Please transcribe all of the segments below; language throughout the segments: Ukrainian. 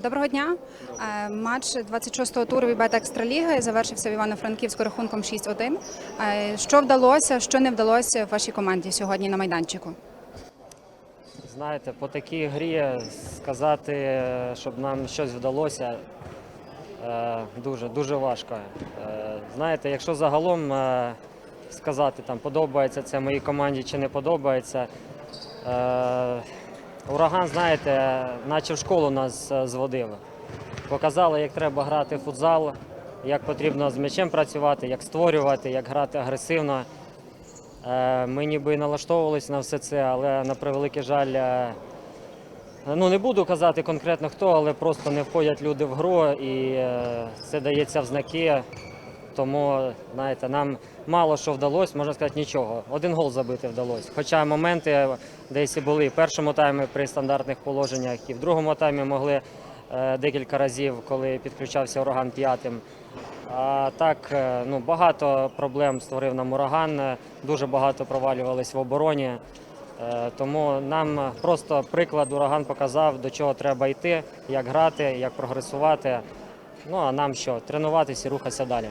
Доброго дня. Е, Матч 26-го туру Вібет Екстраліги завершився в Івано-Франківську рахунком 6-1. Е, Що вдалося, що не вдалося вашій команді сьогодні на майданчику? Знаєте, по такій грі сказати, щоб нам щось вдалося, е, дуже, дуже важко. Знаєте, якщо загалом сказати, там, подобається це моїй команді чи не подобається, ураган, знаєте, наче в школу нас е, зводив. Показали, як треба грати в футзал, як потрібно з м'ячем працювати, як створювати, як грати агресивно. Е, Ми ніби налаштовувалися на все це, але на превеликий жаль, е, ну не буду казати конкретно хто, але просто не входять люди в гру і це дається в знаки. Тому, знаєте, нам мало що вдалося, можна сказати, нічого. Один гол забити вдалося. Хоча моменти десь і були в першому таймі при стандартних положеннях, і в другому таймі могли е, декілька разів, коли підключався ураган п'ятим. А так, е, ну багато проблем створив нам ураган, дуже багато провалювались в обороні. Е, Тому нам просто приклад ураган показав, до чого треба йти, як грати, як прогресувати. Ну а нам що? Тренуватися і рухатися далі.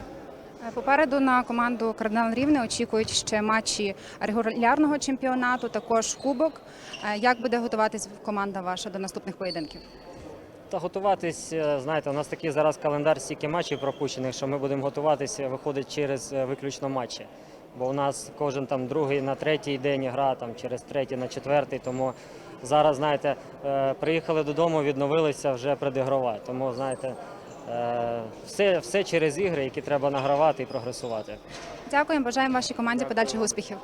Е, Попереду на команду Кардинал Рівне очікують ще матчі регулярного чемпіонату, також кубок. Е, Як буде готуватись команда ваша до наступних поєдинків? Та готуватись, е, знаєте, у нас такий зараз календар стільки матчів пропущених, що ми будемо готуватися, виходить через е, виключно матчі. Бо у нас кожен там другий на третій день гра, там через третій на четвертий. Тому зараз, знаєте, е, приїхали додому, відновилися вже предігрова. Тому, знаєте, е, все, все через ігри, які треба награвати і прогресувати. Дякую, бажаємо вашій команді подальших успіхів.